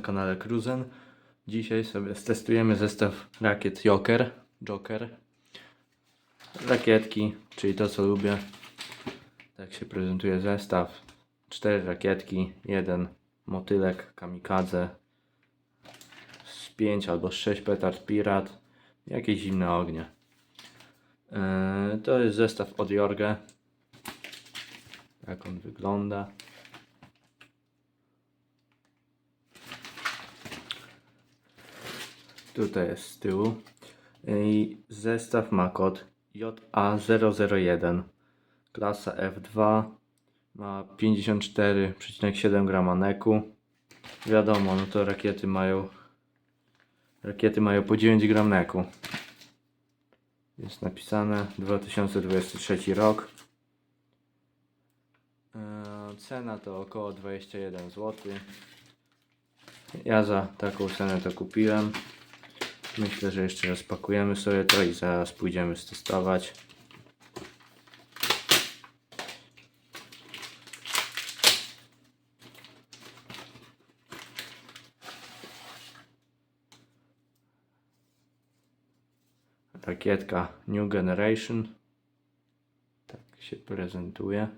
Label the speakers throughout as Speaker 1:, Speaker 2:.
Speaker 1: kanale Cruzen. Dzisiaj sobie stestujemy zestaw rakiet Joker, Joker. Rakietki, czyli to co lubię. Tak się prezentuje zestaw. Cztery rakietki, jeden motylek kamikadze z 5 albo z 6 petard pirat, jakieś zimne ognie. Eee, to jest zestaw od Jorge. Jak on wygląda. Tutaj jest z tyłu. I zestaw ma kod JA001. Klasa F2. Ma 54,7 grama neku. Wiadomo, no to rakiety mają rakiety mają po 9 gram neku. Jest napisane 2023 rok. Eee, Cena to około 21 zł. Ja za taką cenę to kupiłem. Myślę, że jeszcze raz pakujemy sobie to i zaraz pójdziemy stestować. Rakietka New Generation. Tak się prezentuje.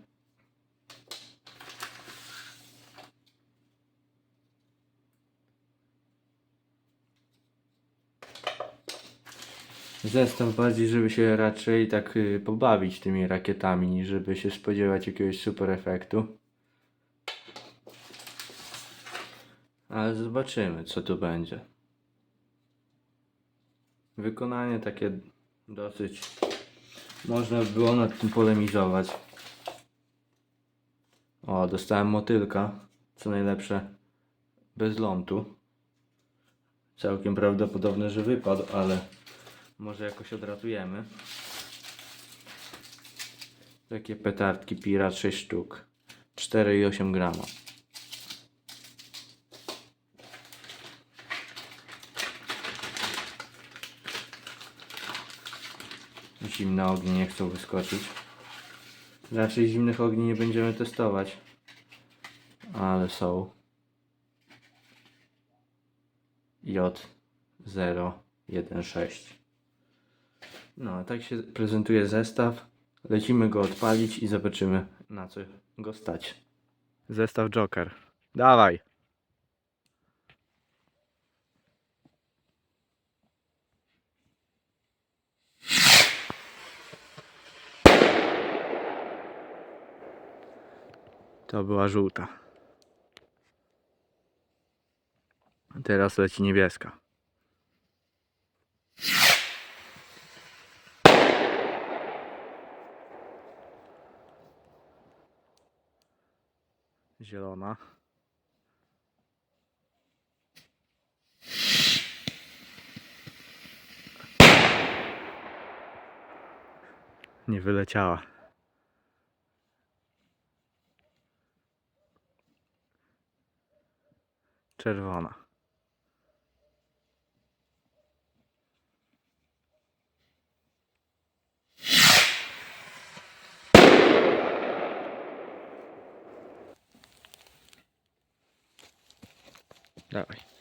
Speaker 1: Zestaw bardziej, żeby się raczej tak y, pobawić tymi rakietami, niż żeby się spodziewać jakiegoś super efektu. Ale zobaczymy, co tu będzie. Wykonanie takie dosyć. Można by było nad tym polemizować. O, dostałem motylka. Co najlepsze, bez lądu. Całkiem prawdopodobne, że wypadł, ale może jakoś odratujemy. Takie petardki Pirat 6 sztuk. 4,8 grama. Zimne ognie nie chcą wyskoczyć. Raczej zimnych ogni nie będziemy testować. Ale są. J016. No, tak się prezentuje zestaw. Lecimy go odpalić i zobaczymy na co go stać. Zestaw Joker. Dawaj. To była żółta. Teraz leci niebieska. Zielona. Nie wyleciała. Czerwona. that way.